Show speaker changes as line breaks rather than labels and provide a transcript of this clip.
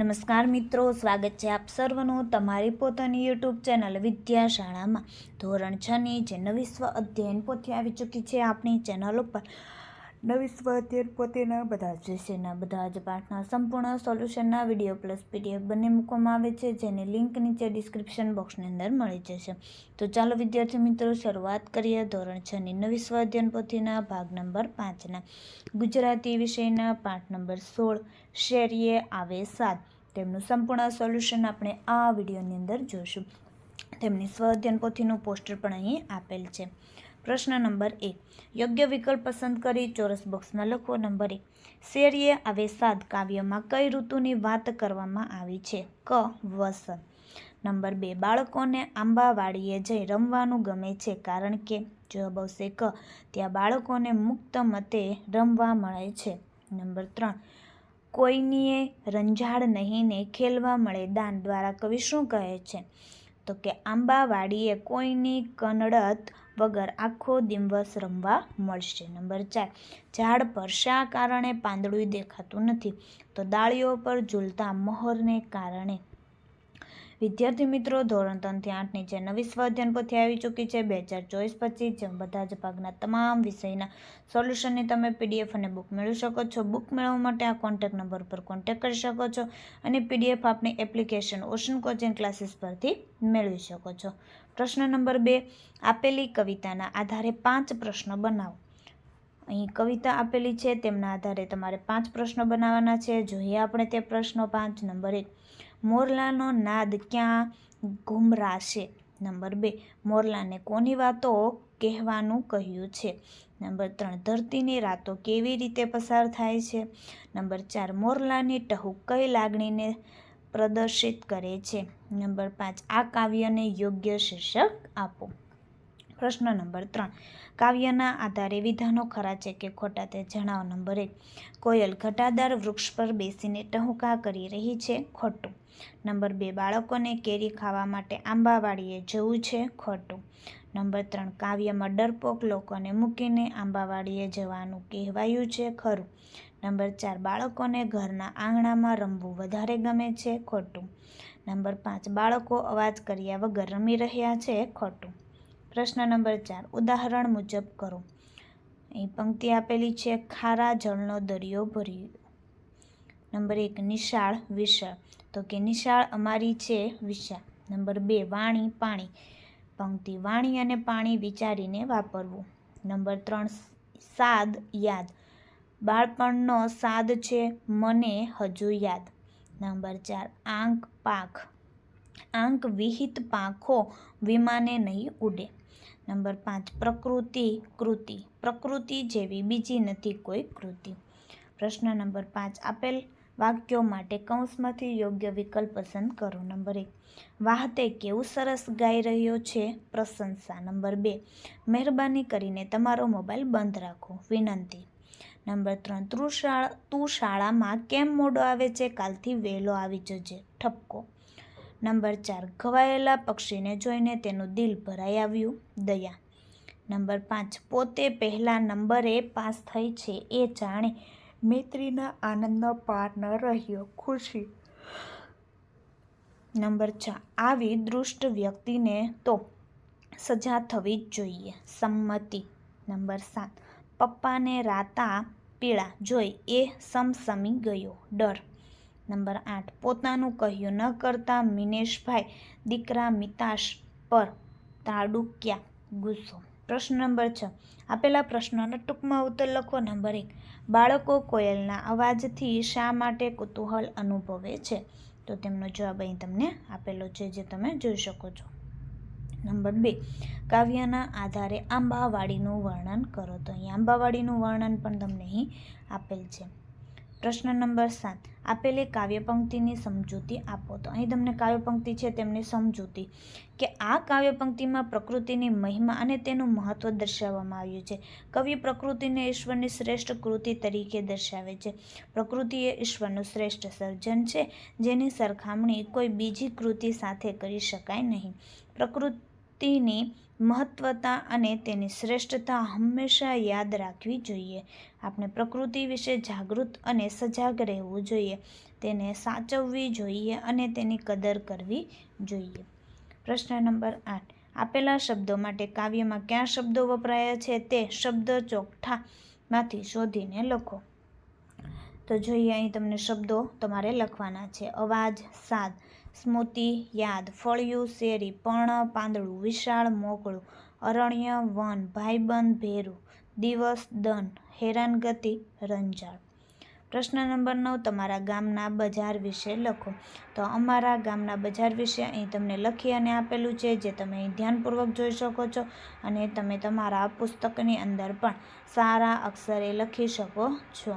નમસ્કાર મિત્રો, સ્વાગત છે આપ સર્વનું તમારી પોતાની યુટ્યુબ ચેનલ વિદ્યાશાળામાં. ધોરણ છની જે નવી સ્વ અધ્યયન પોથી આવી ચૂકી છે આપણી ચેનલ ઉપર નવી સ્વ અધ્યયન પોતેના બધા જ વિષયના બધા જ પાઠના સંપૂર્ણ સોલ્યુશનના વીડિયો પ્લસ પીડીએફ બંને મૂકવામાં આવે છે, જેની લિંક નીચે ડિસ્ક્રિપ્શન બોક્સની અંદર મળી જશે. તો ચાલો વિદ્યાર્થી મિત્રો, શરૂઆત કરીએ ધોરણ છની નવી સ્વ અધ્યયન પોથીના ભાગ નંબર પાંચના ગુજરાતી વિષયના પાઠ નંબર સોળ, શેરીએ આવે સાત તેમનું સંપૂર્ણ સોલ્યુશન આપણે આ વિડીયોની અંદર જોઈશું તેમની સ્વ અધ્યયન પોથીનું પોસ્ટર પણ અહીં આપેલ છે. પ્રશ્ન નંબર એક યોગ્ય વિકલ્પ પસંદ કરી ચોરસ બોક્સમાં લખો નંબર એક શેરીએ આવે સાત કાવ્યમાં કઈ ઋતુની વાત કરવામાં આવી છે? ક. વસંત. નંબર બે. બાળકોને આંબાવાડીએ જઈ રમવાનું ગમે છે કારણ કે જવાબ આવશે ક. ત્યાં બાળકોને મુક્ત મતે રમવા મળે છે. નંબર ત્રણ. કોઈનીએ રંજાડ નહીં ને ખેલવા મળે દાન દ્વારા કવિ શું કહે છે? તો કે આંબાવાડીએ કોઈની કનડત વગર આખો દિવસ રમવા મળશે. નંબર ચાર. ઝાડ પર શા કારણે પાંદડું દેખાતું નથી? તો ડાળીઓ પર ઝૂલતા મહોરને કારણે વિદ્યાર્થી મિત્રો, ધોરણ ત્રણથી આઠ નીચે નવી સ્વાધ્યાન પોથી આવી ચૂકી છે. બે હજાર ચોવીસ પચીસ જેમ બધા જ ભાગના તમામ વિષયના સોલ્યુશનની તમે પીડીએફ અને બુક મેળવી શકો છો. બુક મેળવવા માટે આ કોન્ટેક્ટ નંબર પર કોન્ટેક્ટ કરી શકો છો અને પીડીએફ આપણી એપ્લિકેશન ઓશન કોચિંગ ક્લાસીસ પરથી મેળવી શકો છો. પ્રશ્ન નંબર બે, આપેલી કવિતાના આધારે પાંચ પ્રશ્નો બનાવો. અહીં કવિતા આપેલી છે. તેમના આધારે તમારે પાંચ પ્રશ્નો બનાવવાના છે. જોઈએ આપણે તે પ્રશ્નો પાંચ. નંબર એક મોરલાનો નાદ ક્યાં ઘુમરાશે નંબર બે, મોરલાને કોની વાતો કહેવાનું કહ્યું છે? નંબર ત્રણ, ધરતીની રાતો કેવી રીતે પસાર થાય છે? નંબર ચાર, મોરલાની ટહુ કઈ લાગણીને પ્રદર્શિત કરે છે? નંબર પાંચ, આ કાવ્યને યોગ્ય શીર્ષક આપો. પ્રશ્ન નંબર ત્રણ. કાવ્યના આધારે વિધાનો ખરા છે કે ખોટા તે જણાવો નંબર એક. કોયલ ઘટાદાર વૃક્ષ પર બેસીને ટહુકા કરી રહી છે ખોટું. નંબર બે, બાળકોને કેરી ખાવા માટે આંબાવાડીએ જવું છે ખોટું. નંબર ત્રણ, કાવ્યમાં ડરપોક લોકોને મૂકીને આંબાવાડીએ જવાનું કહેવાયું છે ખરું. નંબર ચાર, બાળકોને ઘરના આંગણામાં રમવું વધારે ગમે છે ખોટું. નંબર પાંચ, બાળકો અવાજ કર્યા વગર રમી રહ્યા છે ખોટું. પ્રશ્ન નંબર ચાર, ઉદાહરણ મુજબ કરો. અહીં પંક્તિ આપેલી છે, ખારા જળનો દરિયો ભર્યો નંબર એક, નિશાળ વિશાળ. તો કે નિશાળ અમારી છે વિશાળ. નંબર બે, વાણી પાણી. પંક્તિ વાણી અને પાણી વિચારીને વાપરવું. નંબર ત્રણ, સાદ યાદ. બાળપણનો સાદ છે, મને હજુ યાદ. નંબર ચાર આંક પાક. આંક વિહિત પાંખો વિમાને નહીં ઉડે. નંબર પાંચ, પ્રકૃતિ, કૃતિ. પ્રકૃતિ જેવી બીજી નથી કોઈ કૃતિ. પ્રશ્ન નંબર પાંચ, આપેલ વાક્યો માટે કૌંસમાંથી યોગ્ય વિકલ્પ પસંદ કરો. નંબર એક વાહ તે કેવું સરસ ગાઈ રહ્યો છે? પ્રશંસા. નંબર બે, મહેરબાની કરીને તમારો મોબાઈલ બંધ રાખો. વિનંતી. નંબર ત્રણ, તું શાળા, તું શાળામાં કેમ મોડો આવે છે? કાલથી વહેલો આવી જજે. ઠપકો. નંબર ચાર, ઘવાયેલા પક્ષીને જોઈને તેનું દિલ ભરાઈ આવ્યું. દયા. નંબર પાંચ, પોતે પહેલા નંબરે પાસ થઈ છે એ જાણે મૈત્રીના આનંદનો પાર ન રહ્યો, ખુશી. નંબર છ, આવી દૃષ્ટ વ્યક્તિને તો સજા થવી જ જોઈએ. સંમતિ. નંબર સાત, પપ્પાને રાતા પીળા જોઈ એ સમસમી ગયો. ડર. નંબર આઠ. પોતાનું કહ્યું ન કરતા મિનેશભાઈ દીકરા મિતાશ પર તાડુક્યા ગુસ્સો. પ્રશ્ન નંબર છ. આપેલા પ્રશ્નોના ટૂંકમાં ઉત્તર લખો. નંબર એક. બાળકો કોયલના અવાજથી શા માટે કુતૂહલ અનુભવે છે? તો તેમનો જવાબ અહીં તમને આપેલો છે, જે તમે જોઈ શકો છો. નંબર બે. કાવ્યના આધારે આંબાવાડીનું વર્ણન કરો. તો અહીં આંબાવાડીનું વર્ણન પણ તમને અહીં આપેલ છે. પ્રશ્ન નંબર સાત. આપેલી કાવ્ય પંક્તિની સમજૂતી આપો. તો અહીં તમને કાવ્ય પંક્તિ છે તેમની સમજૂતી. કે આ કાવ્ય પંક્તિમાં પ્રકૃતિની મહિમા અને તેનું મહત્ત્વ દર્શાવવામાં આવ્યું છે. કવિ પ્રકૃતિને ઈશ્વરની શ્રેષ્ઠ કૃતિ તરીકે દર્શાવે છે. પ્રકૃતિ એ ઈશ્વરનું શ્રેષ્ઠ સર્જન છે, જેની સરખામણી કોઈ બીજી કૃતિ સાથે કરી શકાય નહીં. પ્રકૃતિની મહત્વતા અને તેની શ્રેષ્ઠતા હંમેશા યાદ રાખવી જોઈએ. આપણે પ્રકૃતિ વિશે જાગૃત અને સજાગ રહેવું જોઈએ. તેને સાચવવી જોઈએ અને તેની કદર કરવી જોઈએ. પ્રશ્ન નંબર આઠ. આપેલા શબ્દો માટે કાવ્યમાં કયા શબ્દો વપરાયા છે તે શબ્દ ચોકઠામાંથી શોધીને લખો. તો જોઈએ અહીં તમને શબ્દો તમારે લખવાના છે. અવાજ, સાદ. સ્મૃતિ યાદ. ફળિયું, શેરી, પર્ણ, પાંદડું, વિશાળ, મોકળું, અરણ્ય, વન, ભાઈબંધ, ભેરું, દિવસ, દન હેરાનગતિ રંજાળ. પ્રશ્ન નંબર નવ, તમારા ગામના બજાર વિશે લખો. તો અમારા ગામના બજાર વિશે અહીં તમને લખી અને આપેલું છે, જે તમે અહીં ધ્યાનપૂર્વક જોઈ શકો છો અને તમે તમારા પુસ્તકની અંદર પણ સારા અક્ષરે લખી શકો છો.